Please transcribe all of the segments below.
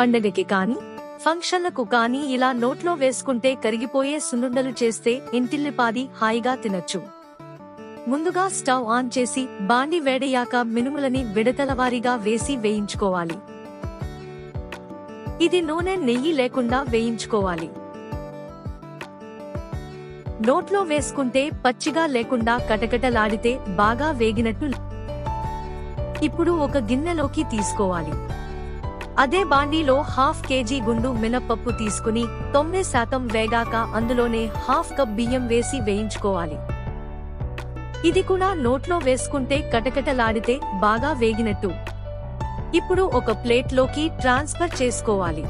పండగకి కాని ఫంక్షన్లకు కానీ ఇలా నోట్లో వేసుకుంటే కరిగిపోయే సున్నుండలు చేస్తే ఇంటిల్లిపాది హాయిగా తినొచ్చు. ముందుగా స్టవ్ ఆన్ చేసి బాండి వేడయ్యాక మినుములని విడతలవారీగా వేసి వేయించుకోవాలి. ఇది నూనె నెయ్యి లేకుండా వేయించుకోవాలి. నోట్లో వేసుకుంటే పచ్చిగా లేకుండా కటకటలాడితే బాగా వేగినట్టు ఇప్పుడు ఒక గిన్నెలోకి తీసుకోవాలి. అదే బాండీలో హాఫ్ కేజీ గుండు మినప్పప్పు తీసుకుని తొమ్మిది శాతం వేగాక అందులోనే హాఫ్ కప్ బియ్యం వేసి వేయించుకోవాలి. ఇది కూడా నోట్లో వేసుకుంటే కటకటలాడితే బాగా వేగినట్టు. ఇప్పుడు ఒక ప్లేట్లోకి ట్రాన్స్ఫర్ చేసుకోవాలి.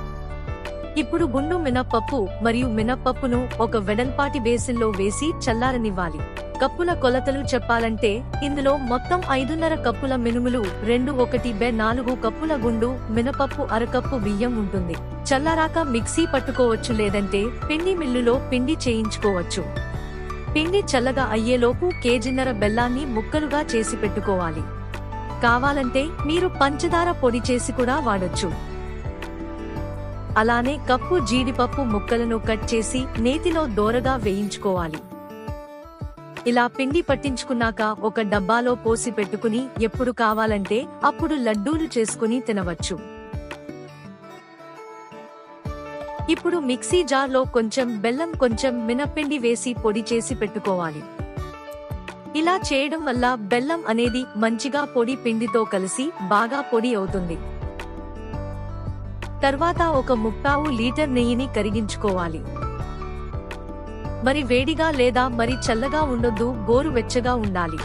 ఇప్పుడు గుండు మినప్పప్పు మరియు మినప్పప్పును ఒక వెడల్పాటి బేసిన్లో వేసి చల్లారనివ్వాలి. కప్పుల కొలతలు చెప్పాలంటే ఇందులో మొత్తం ఐదున్నర కప్పుల మినుములు రెండు ఒకటి బె నాలుగు కప్పుల గుండు మినపప్పు అరకప్పు బియ్యం ఉంటుంది. చల్లారాక మిక్సీ పట్టుకోవచ్చు లేదంటే పిండి మిల్లులో పిండి చేయించుకోవచ్చు. పిండి చల్లగా అయ్యేలోపు కేజిన్నర బెల్లాన్ని ముక్కలుగా చేసి పెట్టుకోవాలి. కావాలంటే మీరు పంచదార పొడి చేసి కూడా వాడొచ్చు. అలానే కప్పు జీడిపప్పు ముక్కలను కట్ చేసి నేతిలో దోరగా వేయించుకోవాలి. ఇలా పిండి పట్టించుకున్నాక ఒక డబ్బాలో పోసి పెట్టుకుని ఎప్పుడు కావాలంటే అప్పుడు లడ్డూలు చేసుకుని తినవచ్చు. ఇప్పుడు మిక్సీ జార్లో కొంచెం బెల్లం కొంచెం మినప్పిండి వేసి పొడి చేసి పెట్టుకోవాలి. ఇలా చేయడం వల్ల బెల్లం అనేది మంచిగా పొడి పిండితో కలిసి బాగా పొడి అవుతుంది. తర్వాత ఒక ముప్పావు లీటర్ నెయ్యిని కరిగించుకోవాలి. మరి వేడిగా లేదా మరి చల్లగా ఉండొద్దు గోరు వెచ్చగా ఉండాలి.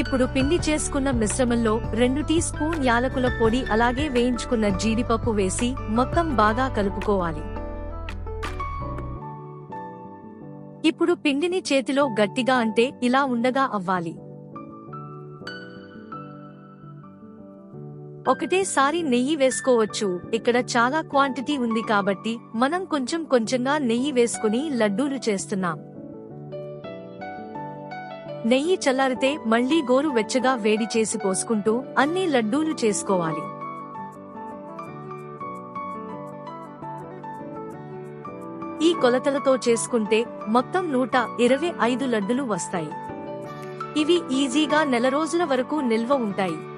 ఇప్పుడు పిండి చేసుకున్న మిశ్రమంలో రెండు టీ స్పూన్ యాలకుల పొడి అలాగే వేయించుకున్న జీడిపప్పు వేసి మొత్తం బాగా కలుపుకోవాలి. ఇప్పుడు పిండిని చేతిలో గట్టిగా అంటే ఇలా ఉండగా అవ్వాలి. ఒకటేసారి నెయ్యి వేసుకోవచ్చు. ఇక్కడ చాలా క్వాంటిటీ ఉంది కాబట్టి మనం కొంచెం కొంచెంగా నెయ్యి వేసుకుని లడ్డూలు చేస్తున్నాం. నెయ్యి చల్లారితే మళ్ళీ గోరు వెచ్చగా వేడి చేసి పోసుకుంటూ అన్ని లడ్డూలు చేసుకోవాలి. ఈ కొలతలతో చేసుకుంటే మొత్తం నూట ఇరవై ఐదు లడ్డులు వస్తాయి. ఇవి ఈజీగా నెల రోజుల వరకు నిల్వ ఉంటాయి.